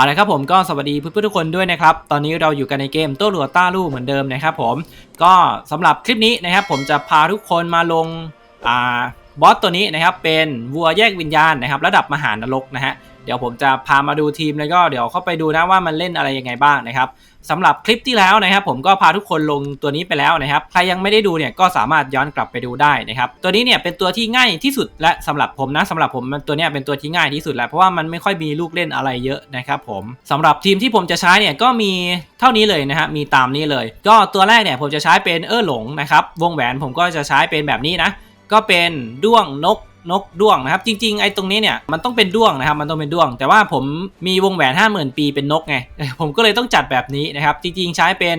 เอาละครับผมก็สวัสดีเพื่อนๆทุกคนด้วยนะครับ ตอนนี้เราอยู่กันในเกมโต้หลัวต้าลู่เหมือนเดิมนะครับผมก็สำหรับคลิปนี้นะครับ ผมจะพาทุกคนมาลงอ่าบอสตัวนี้นะครับเป็นวัวแยกวิญญาณนะครับ ระดับมหานรกนะฮะ เดี๋ยวผมจะพามาดูทีมแล้วก็เดี๋ยวเข้าไปดูนะว่ามันเล่นอะไรยังไงบ้างนะครับสำหรับคลิปที่แล้วนะครับ ผมก็พาทุกคนลงตัวนี้ไปแล้วนะครับ ใครยังไม่ได้ดูเนี่ยก็สามารถย้อนกลับไปดูได้นะครับ ตัวนี้เนี่ยเป็นตัวที่ง่ายที่สุดและสำหรับผมนะสำหรับผมตัวนี้เป็นตัวที่ง่ายที่สุดแล้วเพราะว่ามันไม่ค่อยมีลูกเล่นอะไรเยอะนะครับผมสำหรับทีมที่ผมจะใช้เนี่ยก็มีเท่านี้เลยนะฮะมีตามนี้เลย ก็ตัวแรกเนี่ยผมจะใช้เป็นเออหลงนะครับวงแหวนผมก็จะใช้เป็นแบบนี้นะก็เป็นด้วงนก นกด้วงนะครับ จริง ๆ ไอ้ตรงนี้เนี่ยมันต้องเป็นด้วงนะครับ มันต้องเป็นด้วง แต่ว่าผมมีวงแหวน 50,000 ปีเป็นนกไง ผมก็เลยต้องจัดแบบนี้นะครับ จริง ๆ ใช้เป็น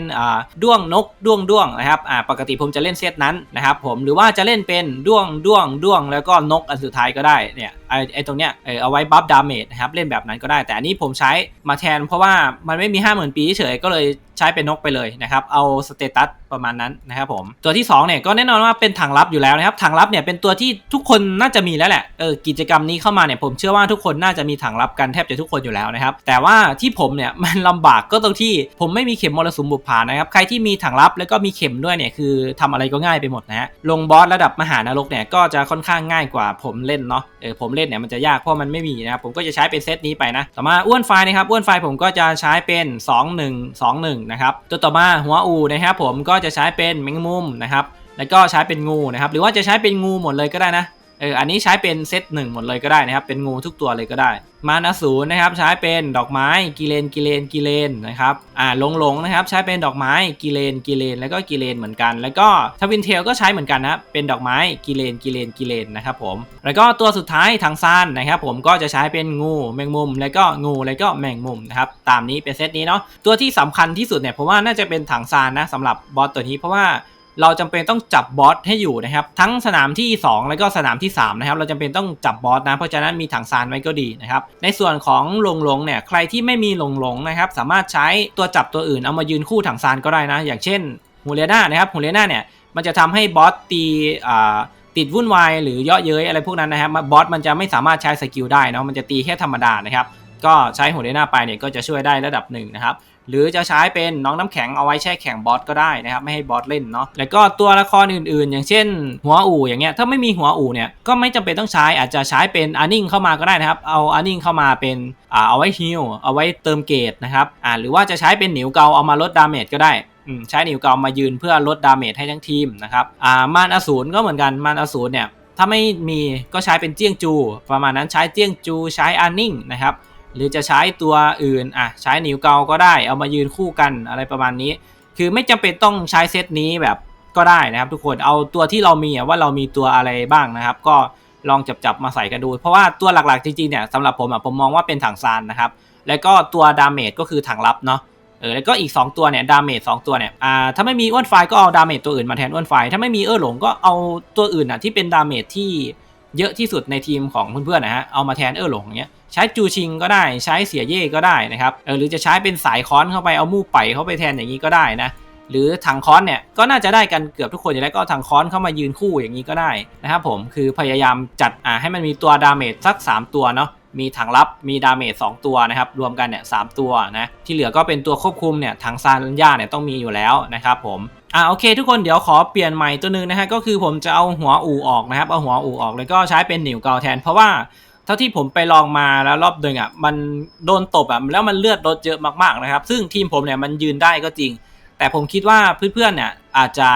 ด้วงนกด้วงด้วงนะครับปกติผมจะเล่นเซตนั้นนะครับผมหรือว่าจะเล่นเป็นด้วงด้วงด้วง แล้วก็นกอันสุดท้ายก็ได้เนี่ยไอ้ไอ้ตรงเนี้ยเอาไว้บัฟดาเมจนะครับเล่นแบบนั้นก็ได้ แต่อันนี้ผมใช้มาแทน เพราะว่ามันไม่มี 50,000 ปีเฉยๆก็เลย ช้เป็นนกไปเลยนะครับเอาสเตตัสประมาณนั้นนะครับผมตัวที่สองเนี่ยก็แน่นอนว่าเป็นถังลับอยู่แล้วนะครับถังลับเนี่ยเป็นตัวที่ทุกคนน่าจะมีแล้วแหละเออกิจกรรมนี้เข้ามาเนี่ยผมเชื่อว่าทุกคนน่าจะมีถังลับกันแทบจะทุกคนอยู่แล้วนะครับแต่ว่าที่ผมเนี่ยมันลำบากก็ตรงที่ผมไม่มีเข็มมรสุมบุปผานะครับใครที่มีถังลับแล้วก็มีเข็มด้วยเนี่ยคือทำอะไรก็ง่ายไปหมดนะฮะลงบอสระดับมหานรกเนี่ยก็จะค่อนข้างง่ายกว่าผมเล่นเนาะเออผมเล่นเนี่ยมันจะยากเพราะมันไม่มีนะครับผมก็จะใช้เป็นเซตนี้ไปนะต่อมาอ้วนไฟนะครับอ้วนไฟผมก็จะใช้เป็น 2 1 2 1นะครับตัวต่อมาหัวอูนะครับผมก็จะใช้เป็นแมงมุมนะครับแล้วก็ใช้เป็นงูนะครับหรือว่าจะใช้เป็นงูหมดเลยก็ได้นะ เอออันนี้ใช้เป็นเซตหนึ่งหมดเลยก็ได้นะครับ เป็นงูทุกตัวเลยก็ได้ มานาสูรนะครับใช้เป็นดอกไม้กิเลนกิเลนกิเลนนะครับอ่าลงหลงนะครับใช้เป็นดอกไม้กิเลนกิเลนแล้วก็กิเลนเหมือนกัน แล้วก็ทวินเทลก็ใช้เหมือนกันนะเป็นดอกไม้กิเลนกิเลนกิเลนนะครับผมแล้วก็ตัวสุดท้ายทางซานนะครับ ผมก็จะใช้เป็นงูแมงมุม แล้วก็งูแล้วก็แมงมุมนะครับตามนี้เป็นเซตนี้เนาะตัวที่สำคัญที่สุดเนี่ยผมว่าน่าจะเป็นถังซานนะสำหรับบอสตัวนี้เพราะว่า เราจำเป็นต้องจับบอสให้อยู่นะครับ ทั้งสนามที่ 2 แล้วก็สนามที่ 3 นะครับ เราจำเป็นต้องจับบอสนะ เพราะฉะนั้นมีถังซานไว้ก็ดีนะครับ ในส่วนของหลงหลงเนี่ย ใครที่ไม่มีหลงหลงนะครับ สามารถใช้ตัวจับตัวอื่นเอามายืนคู่ถังซานก็ได้นะ อย่างเช่นฮูเลียนานะครับฮูเลียนาเนี่ย มันจะทำให้บอสตีอ่าติดวุ่นวายหรือเยาะเย้ยอะไรพวกนั้นนะครับบอสมันจะไม่สามารถใช้สกิลได้นะมันจะตีแค่ธรรมดานะครับ ก็ใช้ฮูเลียนาไปเนี่ยก็จะช่วยได้ระดับหนึ่งนะครับหรือจะใช้เป็นน้องน้ำแข็งเอาไว้แช่แข็งบอสก็ได้นะครับไม่ให้บอสเล่นเนาะแล้วก็ตัวละครอื่นๆ อย่างเช่น หัวอู่อย่างเงี้ยถ้าไม่มีหัวอู่เนี่ยก็ไม่จำเป็นต้องใช้อาจจะใช้เป็นอานิ่งเข้ามาก็ได้นะครับเอาอานิ่งเข้ามาเป็นอ่าเอาไว้ฮิลเอาไว้เติมเกรดนะครับอ่าหรือว่าจะใช้เป็นหนิวเกาเอามาลดดาเมจก็ได้ใช้หนิวเกามายืนเพื่อลดดาเมจให้ทั้งทีมนะครับอ่ามานอสูรก็เหมือนกันมานอสูรเนี่ยถ้าไม่มีก็ใช้เป็นเจี้ยงจู ประมาณนั้นใช้เจี้ยงจูใช้อานิ่งนะครับ หรือจะใช้ตัวอื่นอะใช้หนิวเกาก็ได้ เอามายืนคู่กันอะไรประมาณนี้ คือไม่จำเป็นต้องใช้เซตนี้แบบก็ได้นะครับ ทุกคนเอาตัวที่เรามีอะว่าเรามีตัวอะไรบ้างนะครับ ก็ลองจับจับๆมาใส่กันดู เพราะว่าตัวหลักๆจริงๆเนี่ยสำหรับผมอะผมมองว่าเป็นถังซานนะครับ แล้วก็ตัวดาเมจก็คือถังลับเนาะเออแล้วก็อีก 2 ตัวเนี่ยดาเมจ2ตัวเนี่ยอ่าถ้าไม่มีอ้วนไฟก็เอาดาเมจตัวอื่นมาแทนอ้วนไฟถ้าไม่มีเออหลงก็เอาตัวอื่นอะที่เป็นดาเมจที่ เยอะที่สุดในทีมของเพื่อนๆนะฮะเอามาแทนเออหลงอย่างเงี้ยใช้จูชิงก็ได้ใช้เสียเย่ก็ได้นะครับเออหรือจะใช้เป็นสายค้อนเข้าไปเอามู่ไปเข้าไปแทนอย่างนี้ก็ได้นะหรือถังค้อนเนี่ยก็น่าจะได้กันเกือบทุกคนอยู่แล้วก็ถังค้อนเข้ามายืนคู่อย่างนี้ก็ได้นะครับผมคือพยายามจัดอ่าให้มันมีตัวดาเมจสัก 3 ตัวเนาะมีถังลับมีดาเมจ2ตัวนะครับรวมกันเนี่ยสตัวนะที่เหลือก็เป็นตัวควบคุมเนี่ยถังซานย่าเนี่ยต้องมีอยู่แล้วนะครับผม อ่าโอเคทุกคนเดี๋ยวขอเปลี่ยนใหม่ตัวหนึงนะฮะก็คือผมจะเอาหัวอู่ออกนะครับเอาหัวอู่ออกแล้วก็ใช้เป็นหนิวเกาแทน เพราะว่าเท่าที่ผมไปลองมาแล้วรอบหนึ่งอะมันโดนตบอะแล้วมันเลือดลดเยอะมากๆนะครับ ซึ่งทีมผมเนี่ยมันยืนได้ก็จริง แต่ผมคิดว่าเพื่อนๆเนี่ยอาจจะ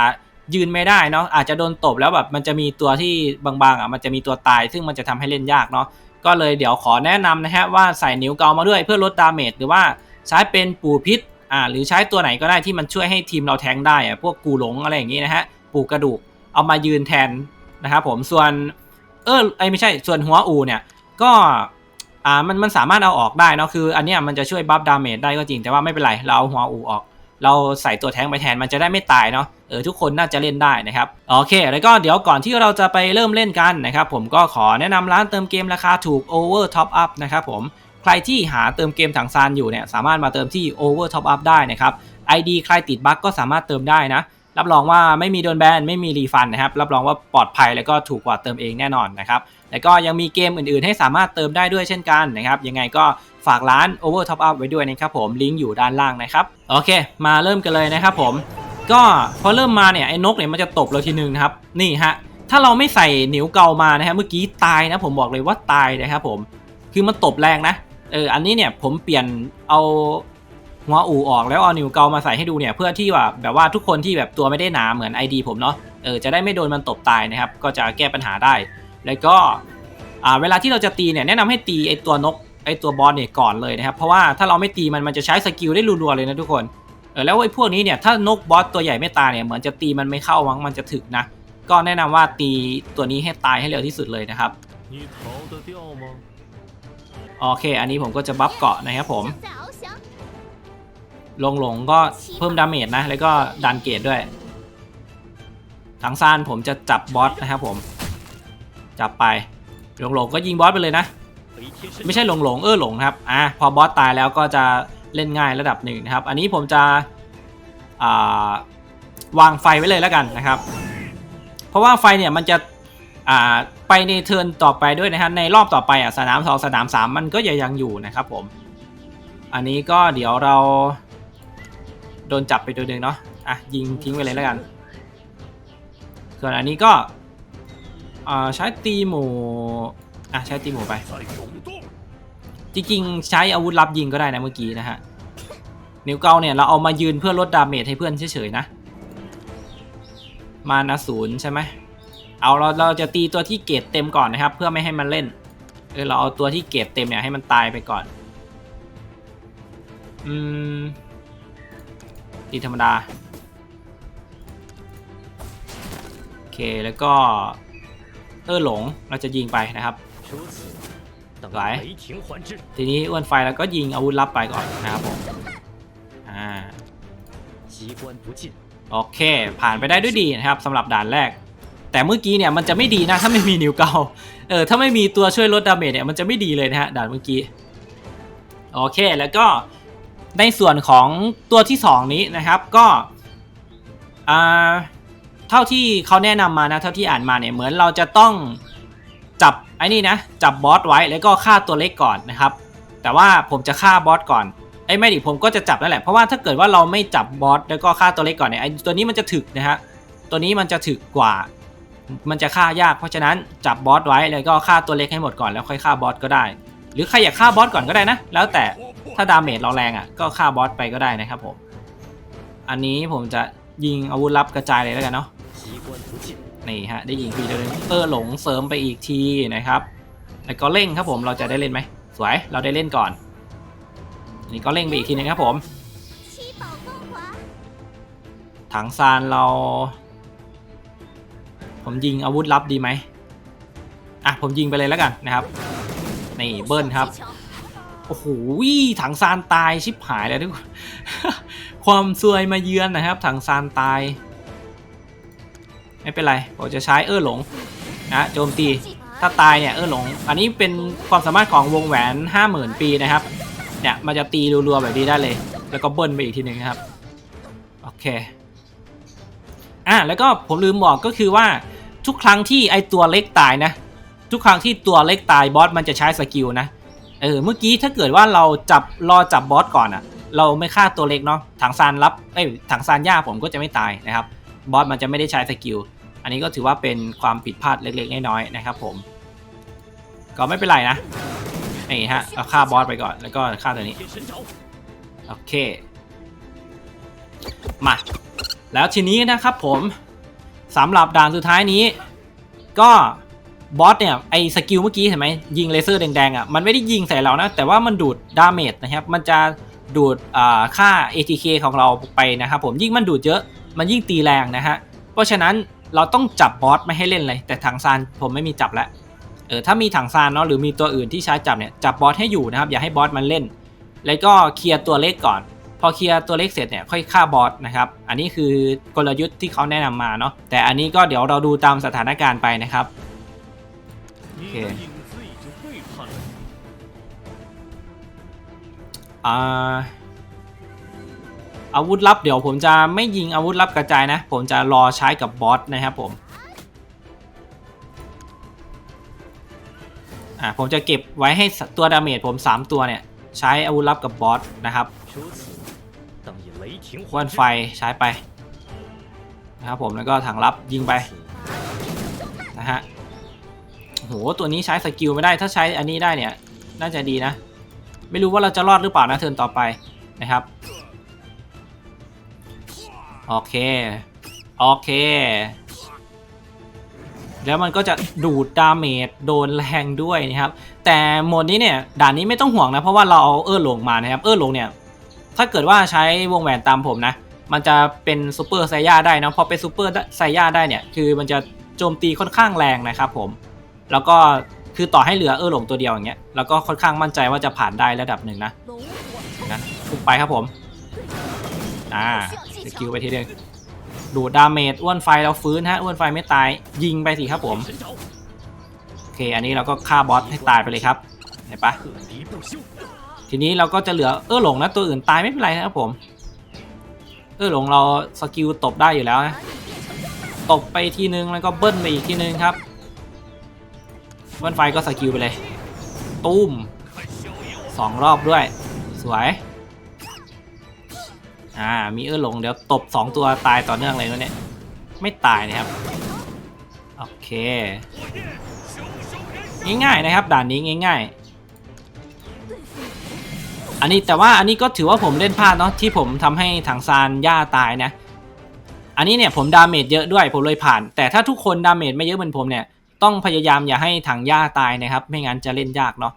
ยืนไม่ได้เนาะอาจจะโดนตบแล้วแบบมันจะมีตัวที่บางๆอะมันจะมีตัวตาย ซึ่งมันจะทำให้เล่นยากเนาะก็เลยเดี๋ยวขอแนะนำนะฮะว่าใส่นิ้วเกามาด้วยเพื่อลดดาเมจหรือว่าใช้เป็นปูพิษ อ่าหรือใช้ตัวไหนก็ได้ที่มันช่วยให้ทีมเราแทงได้อะพวกกูหลงอะไรอย่างงี้นะฮะปูกระดูกเอามายืนแทนนะครับผมส่วนเออไอไม่ใช่ส่วนหัวอูเนี่ยก็อ่ามันมันสามารถเอาออกได้เนาะคือ อันเนี้ยมันจะช่วยบัฟดาเมจได้ก็จริงแต่ว่าไม่เป็นไรเราเอาหัวอูออก เราใส่ตัวแทงไปแทนมันจะได้ไม่ตายเนาะเออทุกคนน่าจะเล่นได้นะครับโอเค แล้วก็เดี๋ยวก่อนที่เราจะไปเริ่มเล่นกันนะครับผมก็ขอแนะนำร้านเติมเกมราคาถูก Over Top Up นะครับผม ใครที่หาเติมเกมถังซานอยู่เนี่ยสามารถมาเติมที่ Over Top Up ได้นะครับ ID ใครติดบั๊กก็สามารถเติมได้นะ รับรองว่าไม่มีโดนแบนไม่มีรีฟันนะครับ รับรองว่าปลอดภัยแล้วก็ถูกกว่าเติมเองแน่นอนนะครับแล้วก็ยังมีเกมอื่นๆ ให้สามารถเติมได้ด้วยเช่นกันนะครับ ยังไงก็ฝากร้าน Over Top Up ไว้ด้วยนะครับผม ลิงก์อยู่ด้านล่างนะครับ โอเค มาเริ่มกันเลยนะครับผม ก็พอเริ่มมาเนี่ยไอ้นกเนี่ยมันจะตบเราทีนึงนะครับ นี่ฮะ ถ้าเราไม่ใส่หนิวเกามานะฮะเมื่อกี้ตายนะผมบอกเลยว่าตายนะครับผม คือมันตบแรงนะ เอออันนี้เนี่ยผมเปลี่ยนเอาหัวอูออกแล้วเอานิวเกามาใส่ให้ดูเนี่ยเพื่อที่ว่าแบบว่าทุกคนที่แบบตัวไม่ได้หนาเหมือน ID ผมเนาะเออจะได้ไม่โดนมันตบตายนะครับ ก็จะแก้ปัญหาได้ แล้วก็อ่าเวลาที่เราจะตีเนี่ยแนะนำให้ตีไอตัวนกไอตัวบอลเนี่ยก่อนเลยนะครับเพราะว่าถ้าเราไม่ตีมันมันจะใช้สกิลได้รัวๆเลยนะทุกคนเออแล้วไอพวกนี้เนี่ยถ้านกบอสตัวใหญ่ไม่ตายเนี่ยเหมือนจะตีมันไม่เข้ามังมันจะถึกนะ ก็แนะนำว่าตีตัวนี้ให้ตายให้เร็วที่สุดเลยนะครับ โอเค อันนี้ผมก็จะบัฟเกาะนะครับผม ลงหลงก็เพิ่มดาเมจนะ แล้วก็ดันเกตด้วย ทางซ่านผมจะจับบอสนะครับผม จับไป ลงหลงก็ยิงบอสไปเลยนะ ไม่ใช่หลงหลงเออหลงครับ อะพอบอสตายแล้วก็จะเล่นง่ายระดับหนึ่งนะครับ อันนี้ผมจะวางไฟไว้เลยแล้วกันนะครับ เพราะว่าไฟเนี่ยมันจะ ไปในเทิร์นต่อไปด้วยนะครับในรอบต่อไปอะสนามสองสนามสามมันก็ยังอยู่นะครับผม อันนี้ก็เดี๋ยวเรา โดนจับไปตัวหนึ่งเนาะอะยิงทิ้งไปเลยแล้วกันส่วนอันนี้ก็ใช้ตีหมูอะใช้ตีหมูไป จริงๆใช้อาวุธลับยิงก็ได้นะเมื่อกี้นะฮะนิ้วเกาเนี่ยเราเอามายืนเพื่อลดดาเมจให้เพื่อนเฉยๆนะ มานาศูนย์ใช่ไหม เอาเราเราจะตีตัวที่เกรดเต็มก่อนนะครับ เพื่อไม่ให้มันเล่นเออเราเอาตัวที่เกรดเต็มเนี่ยให้มันตายไปก่อน อืมตีธรรมดาโอเคแล้วก็เออหลงเราจะยิงไปนะครับไหลทีนี้อ้วนไฟแล้วก็ยิงอาวุธลับไปก่อนนะครับผมอ่าโอเค ผ่านไปได้ด้วยดีนะครับสำหรับด่านแรก แต่เมื่อกี้เนี่ยมันจะไม่ดีนะถ้าไม่มีนิวเกาเออถ้าไม่มีตัวช่วยลดดาเมจเนี่ยมันจะไม่ดีเลยนะฮะด่านเมื่อกี้โอเคแล้วก็ในส่วนของตัวที่ 2 นี้นะครับก็อ่าเท่าที่เขาแนะนำมานะเท่าที่อ่านมาเนี่ยเหมือนเราจะต้องจับไอ้นี่นะจับบอสไว้แล้วก็ฆ่าตัวเล็กก่อนนะครับ แต่ว่าผมจะฆ่าบอสก่อนไอ้ไม่ดิผมก็จะจับนั่นแหละเพราะว่าถ้าเกิดว่าเราไม่จับบอสแล้วก็ฆ่าตัวเล็กก่อนเนี่ยไอ้ตัวนี้มันจะถึกนะฮะตัวนี้มันจะถึกกว่า มันจะฆ่ายากเพราะฉะนั้นจับบอสไว้แล้วก็ฆ่าตัวเล็กให้หมดก่อนแล้วค่อยฆ่าบอสก็ได้ หรือใครอยากฆ่าบอสก่อนก็ได้นะ แล้วแต่ถ้าดาเมจเราแรงอะก็ฆ่าบอสไปก็ได้นะครับผม อันนี้ผมจะยิงอาวุธลับกระจายเลยแล้วกันเนาะนี่ฮะได้ยิงฟรีเดเตอร์หลงเสริมไปอีกทีนะครับแล้วก็เร่งครับผมเราจะได้เล่นไหมสวยเราได้เล่นก่อนนี่ก็เร่งไปอีกทีนึงครับผมถังซานเรา ผมยิงอาวุธลับดีไหมอะผมยิงไปเลยแล้วกันนะครับนี่เบิ้ลครับโอ้โหถังซานตายชิบหายแล้วทุกคนความซวยมาเยือนนะครับ ถังซานตาย ไม่เป็นไรผมจะใช้เออหลงนะโจมตีถ้าตายเนี่ยเออหลง อันนี้เป็นความสามารถของวงแหวน 50,000 ปีนะครับเนี่ยมันจะตีรัวๆแบบนี้ได้เลย แล้วก็เบิ้ลไปอีกทีหนึ่งครับโอเคอะแล้วก็ผมลืมบอกก็คือว่า ทุกครั้งที่ไอตัวเล็กตายนะ ทุกครั้งที่ตัวเล็กตายบอสมันจะใช้สกิลนะเออเมื่อกี้ถ้าเกิดว่าเราจับรอจับบอสก่อนอะ่ะ เราไม่ฆ่าตัวเล็กเนาะถังซานรับเอ้ยถังซานย่าผมก็จะไม่ตายนะครับบอสมันจะไม่ได้ใช้สกิลอันนี้ก็ถือว่าเป็นความผิดพลาดเล็กๆน้อยๆนะครับผม ก็ไม่เป็นไรนะนี่ฮะเอาฆ่าบอสไปก่อนแล้วก็ฆ่าตัวนี้โอเคมาแล้วทีนี้นะครับผม สำหรับด่านสุดท้ายนี้ ก็บอสเนี่ยไอสกิลเมื่อกี้เห็นไหมยิงเลเซอร์แดงๆอะมันไม่ได้ยิงใส่เรานะ แต่ว่ามันดูดดาเมจนะครับ มันจะดูดอ่าค่า ATK ของเราไปนะครับผมยิ่งมันดูดเยอะมันยิ่งตีแรงนะฮะเพราะฉะนั้นเราต้องจับบอสไม่ให้เล่นเลย แต่ถังซานผมไม่มีจับแล้วเออถ้ามีถังซานเนาะหรือมีตัวอื่นที่ใช้จับเนี่ยจับบอสให้อยู่นะครับอย่าให้บอสมันเล่น แล้วก็เคลียร์ตัวเล็กก่อน พอเคลียร์ตัวเลขเสร็จเนี่ยค่อยฆ่าบอสนะครับอันนี้คือกลยุทธ์ที่เขาแนะนำมาเนาะแต่อันนี้ก็เดี๋ยวเราดูตามสถานการณ์ไปนะครับโอเคอาอาวุธลับเดี๋ยวผมจะไม่ยิงอาวุธลับกระจายนะ ผมจะรอใช้กับบอสนะครับผมอ่าผมจะเก็บไว้ให้ตัวดาเมจผม 3 ตัวเนี่ย ใช้อาวุธลับกับบอสนะครับ ควนไฟใช้ไปนะครับผมแล้วก็ถังรับยิงไปนะฮะโหตัวนี้ใช้สกิลไม่ได้ถ้าใช้อันนี้ได้เนี่ย น่าจะดีนะ ไม่รู้ว่าเราจะรอดหรือเปล่านะเทินต่อไปนะครับโอเคโอเค แล้วมันก็จะดูดดาเมจโดนแรงด้วยนะครับ แต่โหมดนี้เนี่ยด่านนี้ไม่ต้องห่วงนะ เพราะว่าเราเอาเออหลงมานะครับ เออหลงเนี่ย ถ้าเกิดว่าใช้วงแหวนตามผมนะ มันจะเป็นซูเปอร์ไซย่าได้นะพอเป็นซูเปอร์ไซย่าได้เนี่ย คือมันจะโจมตีค่อนข้างแรงนะครับผม แล้วก็คือต่อให้เหลือเออหลงตัวเดียวอย่างเงี้ย แล้วก็ค่อนข้างมั่นใจว่าจะผ่านได้ระดับหนึ่งนะนะพุ่ไปครับผม อ่าสคิวไปทีเดียวดูดาเมจอ้วนไฟเราฟื้นฮะอ้วนไฟไม่ตายยิงไปสิครับผมโอเค อันนี้เราก็ฆ่าบอสให้ตายไปเลยครับเห็นปะ ทีนี้เราก็จะเหลือเออหลงนะตัวอื่นตายไม่เป็นไรนะครับผม เออหลงเราสกิลตบได้อยู่แล้วนะตบไปทีนึงแล้วก็เบิ้ลไปอีกทีนึงครับวันไฟก็สกิลไปเลย ตุ้มสองรอบด้วย สวยอ่ามีเออหลงเดี๋ยวตบสองตัวตายต่อเนื่องเลยนะเนี่ไม่ตายนะครับโอเคง่ายๆนะครับด่านนี้ง่ายๆ อันนี้แต่ว่าอันนี้ก็ถือว่าผมเล่นพลาดเนาะที่ผมทำให้ถังซานย่าตายนะ อันนี้เนี่ยผมดาเมจเยอะด้วยผมเลยผ่าน แต่ถ้าทุกคนดาเมจไม่เยอะเหมือนผมเนี่ยต้องพยายามอย่าให้ถังย่าตายนะครับ ไม่งั้นจะเล่นยากเนาะ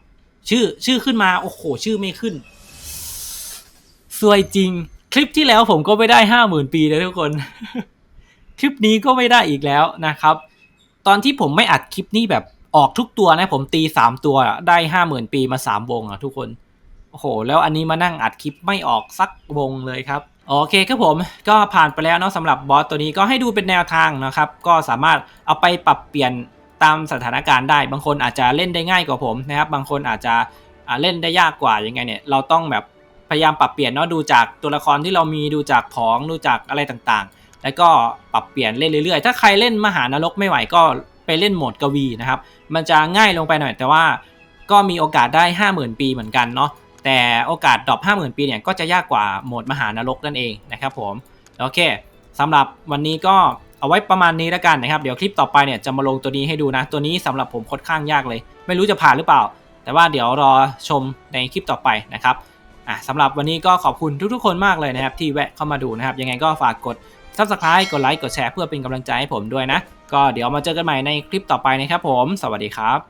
ชื่อชื่อขึ้นมาโอ้โหชื่อไม่ขึ้นสวยจริง คลิปที่แล้วผมก็ไม่ได้ห้าหมื่นปีเลยทุกคน คลิปนี้ก็ไม่ได้อีกแล้วนะครับ ตอนที่ผมไม่อัดคลิปนี้แบบออกทุกตัวนะผมตีสามตัวได้ห้าหมื่นปีมาสามวงอะทุกคน โอ้โห แล้วอันนี้มานั่งอัดคลิปไม่ออกสักวงเลยครับ โอเคครับผมก็ผ่านไปแล้วเนาะสำหรับบอสตัวนี้ก็ให้ดูเป็นแนวทางนะครับ ก็สามารถเอาไปปรับเปลี่ยนตามสถานการณ์ได้ บางคนอาจจะเล่นได้ง่ายกว่าผมนะครับ บางคนอาจจะเล่นได้ยากกว่ายังไงเนี่ย เราต้องแบบพยายามปรับเปลี่ยนเนาะดูจากตัวละครที่เรามีดูจากของดูจากอะไรต่างๆ แล้วก็ปรับเปลี่ยนเล่นเรื่อยๆ ถ้าใครเล่นมหานรกไม่ไหวก็ไปเล่นโหมดกวีนะครับ มันจะง่ายลงไปหน่อยแต่ว่าก็มีโอกาสได้ 50,000 ปีเหมือนกันเนาะ แต่โอกาสดรอป50,000 ปีเนี่ยก็จะยากกว่าโหมดมหานรกนั่นเองนะครับผม โอเคสำหรับวันนี้ก็เอาไว้ประมาณนี้แล้วกันนะครับ เดี๋ยวคลิปต่อไปเนี่ยจะมาลงตัวนี้ให้ดูนะ ตัวนี้สำหรับผมค่อนข้างยากเลย ไม่รู้จะผ่านหรือเปล่า แต่ว่าเดี๋ยวรอชมในคลิปต่อไปนะครับอะสำหรับวันนี้ก็ขอบคุณทุกๆ คนมากเลยนะครับ ที่แวะเข้ามาดูนะครับ ยังไงก็ฝากกด subscribe กดไลค์กดแชร์เพื่อเป็นกำลังใจให้ผมด้วยนะ ก็เดี๋ยวมาเจอกันใหม่ในคลิปต่อไปนะครับผม สวัสดีครับ